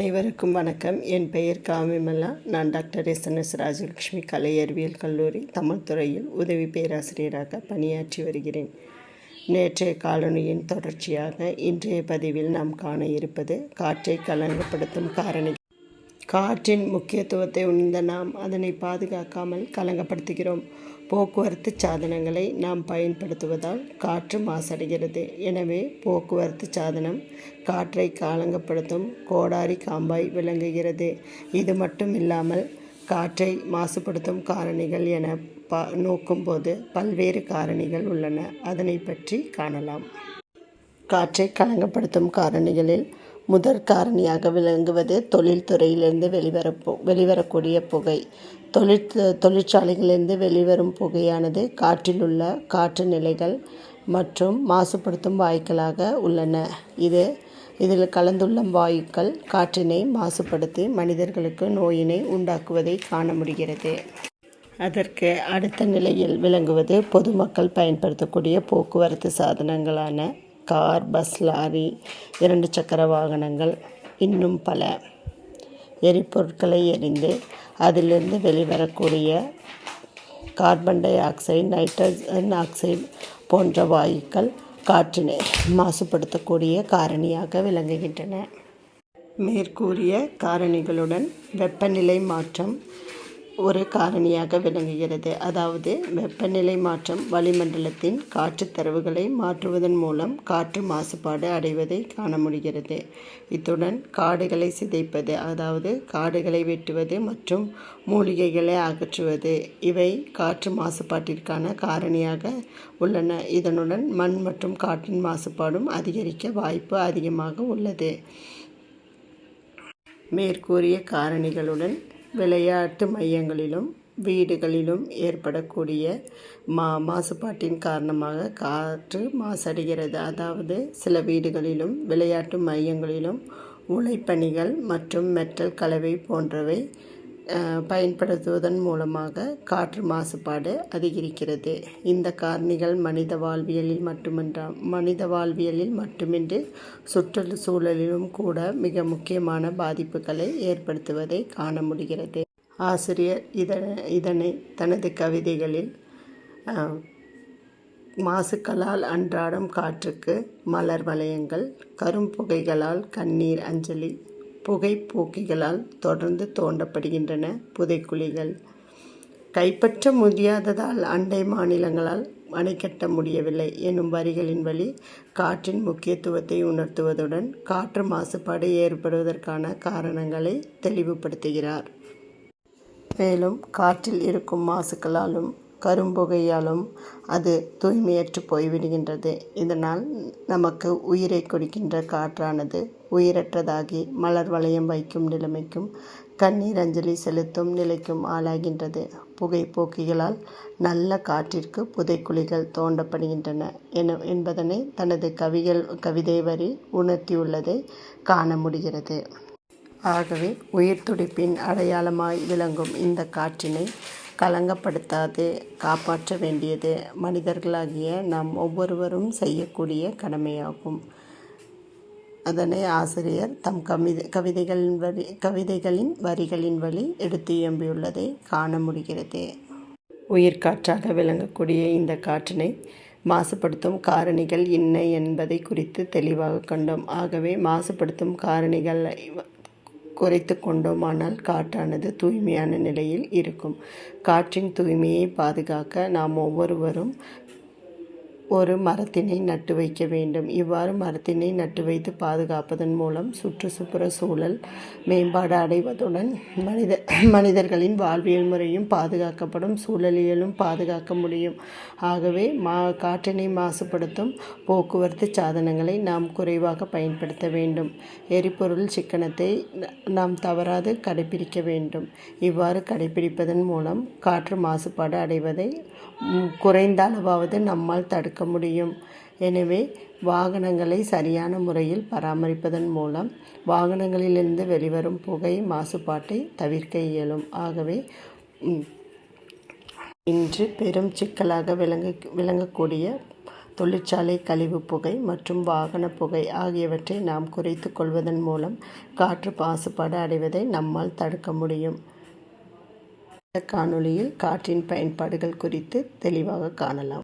அனைவருக்கும் வணக்கம். என் பெயர் காவிமல்லா நான் doctor S N S Rajalakshmi கலை அறிவியல் கல்லூரி தமிழ் துறையில் உதவி பேராசிரியராக பணியாற்றி வருகிறேன். நேற்றைய காலனியின் தொடர்ச்சியாக இன்றைய பதிவில் நாம் காண இருப்பது காற்றை கலங்கப்படுத்தும் காரணி காற்றின் முக்கியத்துவத்தை உணர்ந்த நாம் அதனை பாதுகாக்காமல் கலங்கப்படுத்துகிறோம். போக்குவரத்து சாதனங்களை நாம் பயன்படுத்துவதால் காற்று மாசடைகிறது. எனவே போக்குவரத்து சாதனம் காற்றை காலங்கப்படுத்தும் கோடாரி காம்பாய் விளங்குகிறது. இது மட்டும் இல்லாமல் காற்றை மாசுபடுத்தும் காரணிகள் என பா நோக்கும்போது பல்வேறு காரணிகள் உள்ளன. அதனை பற்றி காணலாம். காற்றை கலங்கப்படுத்தும் காரணிகளில் முதற் காரணியாக விளங்குவது தொழில்துறையிலிருந்து வெளிவர வெளிவரக்கூடிய புகை. தொழிற் தொழிற்சாலைகளிலிருந்து வெளிவரும் புகையானது காற்றில் உள்ள காற்று நிலைகள் மற்றும் மாசுபடுத்தும் வாயுக்களாக உள்ளன. இது இதில் கலந்துள்ள வாயுக்கள் காற்றினை மாசுபடுத்தி மனிதர்களுக்கு நோயினை உண்டாக்குவதை காண முடிகிறது. அதற்கு அடுத்த நிலையில் விளங்குவது பொதுமக்கள் பயன்படுத்தக்கூடிய போக்குவரத்து சாதனங்களான கார் பஸ் லாரி இரண்டு சக்கர வாகனங்கள் இன்னும் பல. எரிபொருட்களை எரிந்து அதிலிருந்து வெளிவரக்கூடிய carbon dioxide nitrogen oxide போன்ற வாயுக்கள் காற்றினை மாசுபடுத்தக்கூடிய காரணியாக விளங்குகின்றன. மேற்கூறிய காரணிகளுடன் வெப்பநிலை மாற்றம் ஒரு காரணியாக விளங்குகிறது. அதாவது வெப்பநிலை மாற்றம் வளிமண்டலத்தின் காற்று தரவுகளை மாற்றுவதன் மூலம் காற்று மாசுபாடு அடைவதை காண முடிகிறது. இத்துடன் காடுகளை சிதைப்பது அதாவது காடுகளை வெட்டுவது மற்றும் மூலிகைகளை அகற்றுவது இவை காற்று மாசுபாட்டிற்கான காரணியாக உள்ளன. இதனுடன் மண் மற்றும் காற்றின் மாசுபாடும் அதிகரிக்க வாய்ப்பு அதிகமாக உள்ளது. மேற்கூறிய காரணிகளுடன் விளையாட்டு மையங்களிலும் வீடுகளிலும் ஏற்படக்கூடிய மா மாசுபாட்டின் காரணமாக காற்று மாசடைகிறது. அதாவது சில வீடுகளிலும் விளையாட்டு மையங்களிலும் உழைப்பணிகள் மற்றும் மெட்டல் கலவை போன்றவை பயன்படுத்துவதன் மூலமாக காற்று மாசுபாடு அதிகரிக்கிறது. இந்த காரணிகள் மனித வாழ்வியலில் மட்டுமன்றா மனித வாழ்வியலில் மட்டுமின்றி சுற்றுச்சூழலிலும் கூட மிக முக்கியமான பாதிப்புகளை ஏற்படுத்துவதை காண முடிகிறது. ஆசிரியர் இதனை இதனை தனது கவிதைகளில் மாசுக்களால் அன்றாடம் காற்றுக்கு மலர் வளையங்கள் கரும்புகைகளால் கண்ணீர் அஞ்சலி புகைப்போக்கிகளால் தொடர்ந்து தோண்டப்படுகின்றன புதைக்குழிகள் கைப்பற்ற முடியாததால் அண்டை மாநிலங்களால் அணை கட்ட முடியவில்லை எனும் வரிகளின் வழி காற்றின் முக்கியத்துவத்தை உணர்த்துவதுடன் காற்று மாசுபாடு ஏற்படுவதற்கான காரணங்களை தெளிவுபடுத்துகிறார். மேலும் காற்றில் இருக்கும் மாசுக்களாலும் கரும்புகையாலும் அது தூய்மையற்று போய்விடுகின்றது. இதனால் நமக்கு உயிரை கொடுக்கின்ற காற்றானது உயிரற்றதாகி மலர் வளையம் வைக்கும் நிலைமைக்கும் கண்ணீர் அஞ்சலி செலுத்தும் நிலைக்கும் ஆளாகின்றது. புகைப்போக்கிகளால் நல்ல காற்றிற்கு புதைக்குழிகள் தோண்டப்படுகின்றன என என்பதனை தனது கவிகள் கவிதை வரி உணர்த்தியுள்ளதை காண முடிகிறது. ஆகவே உயிர் துடிப்பின் அடையாளமாய் விளங்கும் இந்த காற்றினை கலங்கப்படுத்தாது காப்பாற்ற வேண்டியது மனிதர்களாகிய நாம் ஒவ்வொருவரும் செய்யக்கூடிய கடமையாகும். அதனை ஆசிரியர் தம் கவிதை கவிதைகளின் வரி கவிதைகளின் வரிகளின் வழி எடுத்து இயம்பியுள்ளதை காண முடிகிறது. உயிர் காற்றாக விளங்கக்கூடிய இந்த காற்றினை மாசுபடுத்தும் காரணிகள் என்ன என்பதை குறித்து தெளிவாக கண்டோம். ஆகவே மாசுபடுத்தும் காரணிகள் குறைத்து கொண்டோமானால் காற்றானது தூய்மையான நிலையில் இருக்கும். காற்றின் தூய்மையை பாதுகாக்க நாம் ஒவ்வொருவரும் ஒரு மரத்தினை நட்டு வைக்க வேண்டும். இவ்வாறு மரத்தினை நட்டு வைத்து பாதுகாப்பதன் மூலம் சுற்றுச்சுப்புற சூழல் மேம்பாடு அடைவதுடன் மனித மனிதர்களின் வாழ்வியல் முறையும் பாதுகாக்கப்படும் சூழலியலும் பாதுகாக்க முடியும். ஆகவே மா காற்றினை மாசுபடுத்தும் போக்குவரத்து சாதனங்களை நாம் குறைவாக பயன்படுத்த வேண்டும். எரிபொருள் சிக்கனத்தை நாம் தவறாது கடைபிடிக்க வேண்டும். இவ்வாறு கடைபிடிப்பதன் மூலம் காற்று மாசுபாடு அடைவதை குறைந்த அளவாவது நம்மால் தடுக்க முடியும். எனவே வாகனங்களை சரியான முறையில் பராமரிப்பதன் மூலம் வாகனங்களிலிருந்து வெளிவரும் புகை மாசுபாட்டை தவிர்க்க இயலும். ஆகவே இன்று பெரும் சிக்கலாக விளங்க விளங்கக்கூடிய தொழிற்சாலை கழிவு புகை மற்றும் வாகன புகை ஆகியவற்றை நாம் குறைத்து கொள்வதன் மூலம் காற்று மாசுபாடு அடைவதை நம்மால் தடுக்க முடியும். இந்த காணொளியில் காற்றின் பயன்பாடுகள் குறித்து தெளிவாக காணலாம்.